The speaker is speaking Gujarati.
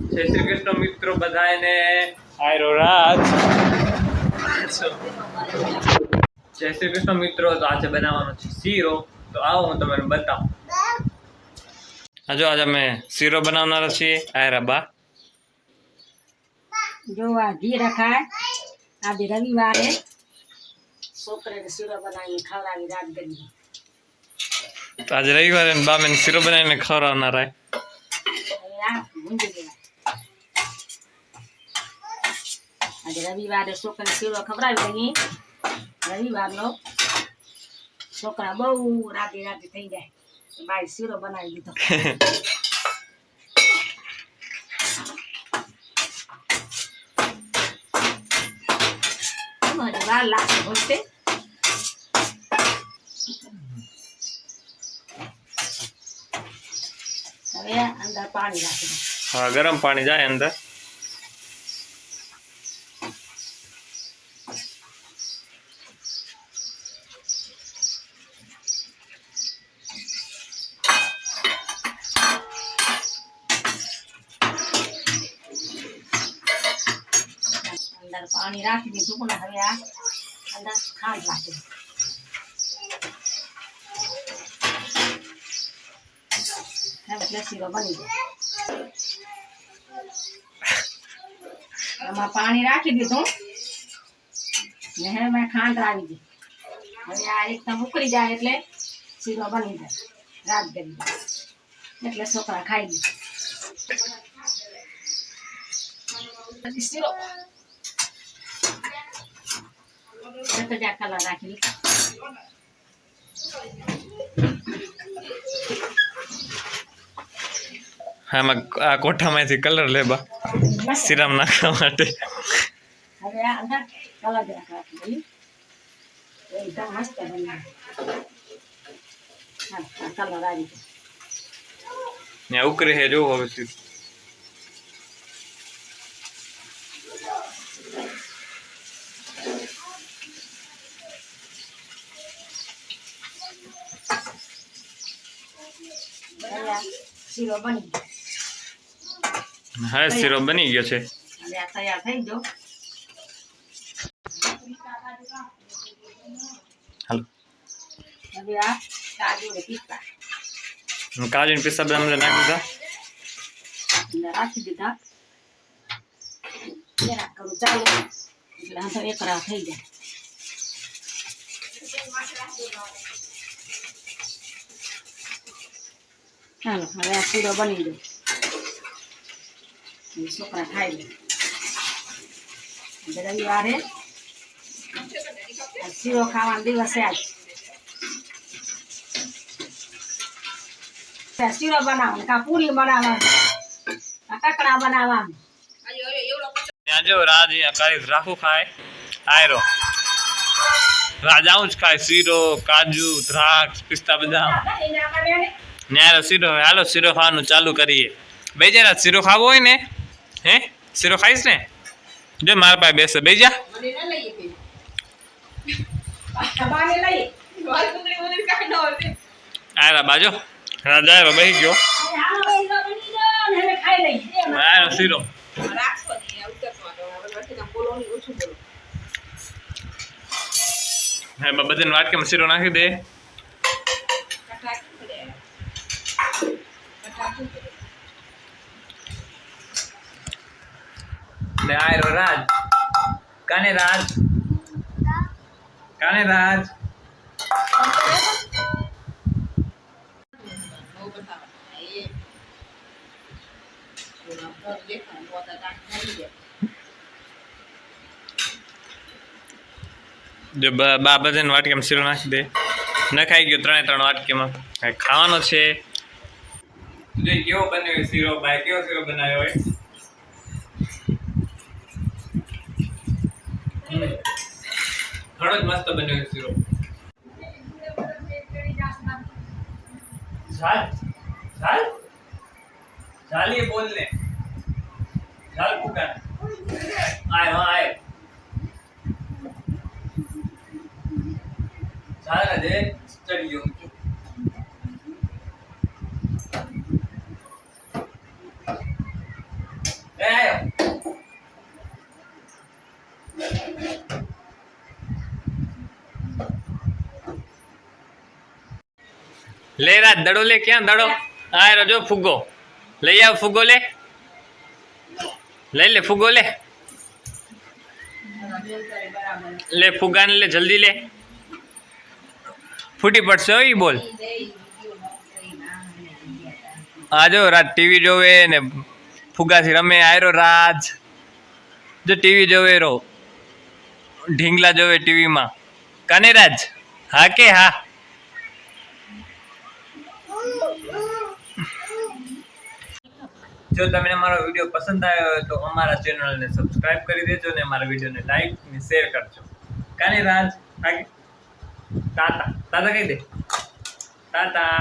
જય શ્રી કૃષ્ણ મિત્રો બધાને આયરો રાજ જય શ્રી કૃષ્ણ મિત્રો તો આજે બનાવવાનો છે શીરો. તો આવો હું તમને બતાવું. હજુ આજે અમે શીરો બનાવનારા છીએ. આયરા બા જો આ ઘી રખાય. આજે રવિવારે છોકરાને શીરો બનાવીને ખવડાવી રાત તો આજે રવિવારે બા મેં શીરો બનાવીને ખવડાવનારા હવે આ ભૂંજી દેવાય આજે રવિવારે છોકરાને શીરો ખવડાવી દઈએ રવિવારનો છોકરા બહુ રાતે રાતે થઈ જાય. બાઈ શીરો બનાવી દીધો. વાર લાગશે હવે અંદર પાણી હા, ગરમ પાણી જાય અંદર. અંદર પાણી રાખી દીધું પણ હવે આ અંદર ખાંડ નાખી શીરો બની જાય આમાં પાણી રાખી દીધું. ને હવે મેં ખાંડ રાખી દી. હવે આ એકદમ ઉકળી જાય એટલે શીરો બની જાય. રાત કરી એટલે છોકરા ખાઈ દીધું શીરો. રાખી આમાં આ કોઠામાંથી કલર લેવા સિરામ નાખવા માટે. ઉકરી હે જો હવે જ રાખી દઈએ એકદમ મસ્ત બની જાય. હા આ કલર આવી ગયો ને ઉકરે હે જો હવે શીરો હવે આ શીરો બની ગયો. હા શીરો બની ગયો છે. તૈયાર થઈ ગયો. હાલો. હવે આ કાજુ ને પિસ્તા. કાજુ ને પિસ્તા બધા નાખી દીધા. રાખી દીધા. જરા કરું ચાલુ. એટલે આ તો એકરા થઈ જાય ચાલો, હવે આ શીરો બની ગયો. છોકરા ખાઈ લે. રવિવારે. શીરો ખાવાનો દિવસ આજ. શીરો બનાવવાનો, કા પૂરી બનાવવાની કકડા બનાવવાનું. જો રાજ કાંઈ રાખું ખાય. આયરો રાજ જ ખાય. શીરો, કાજુ, દ્રાક્ષ, પિસ્તા બદામ. ન્યારો શીરો હાલો શીરો ખાવાનું ચાલુ કરીએ. બે જરા શીરો ખાવો હોય ને હે? શીરો ખાઈશ ને? જો મારા પાસે બેસે બે જા. આયરા બાજો રાજા બેસી ગયો. આયરો શીરો. હે બધાને વાટકામાં શીરો નાખી દે. ને આયરો રાજ. કાને રાજ? કાને રાજ? જો, બ- બા બધાને શીરો નાખી દે. ન ખાઈ ગયો ત્રણે ત્રણ વાટકીમાં. ખાવાનો છે? જો કેવો બન્યો શીરો ભાઈ કેવો શીરો બનાવ્યો હોય? ઘણો જ મસ્ત બન્યો શીરો. ઝાલ ઝાલ? ઝાલીએ બોલ ને ઝાલ પુકાર આય, હા, આય. ઝાલ દે ચડી ગયો ઊંચો. એ આયો લે રાજ, દડો લે, ક્યાં દડો? આ રજો ફુગ્ગો. લઈ આવ, ફુગ્ગો લે. લઈ લે, ફુગ્ગો લે. લે ફુગાને લે, જલ્દી લે. ફૂટી પડશે એ બોલ. આ જો રાત ટીવી જોવે ને ફુગાથી રમે. આયરો રાજ. જો, ટીવી જોવે રો ઢીંગલા જોવે ટીવીમાં. કાને, રાજ? હા કે હા? જો તમને અમારો વીડિયો પસંદ આવ્યો હોય તો અમારા ચેનલને સબસ્ક્રાઇબ કરી દેજો અને અમારા વિડીયોને લાઈક ને શેર કરજો. કાને રાજ તાતા તાતા કહી દે. ટાટા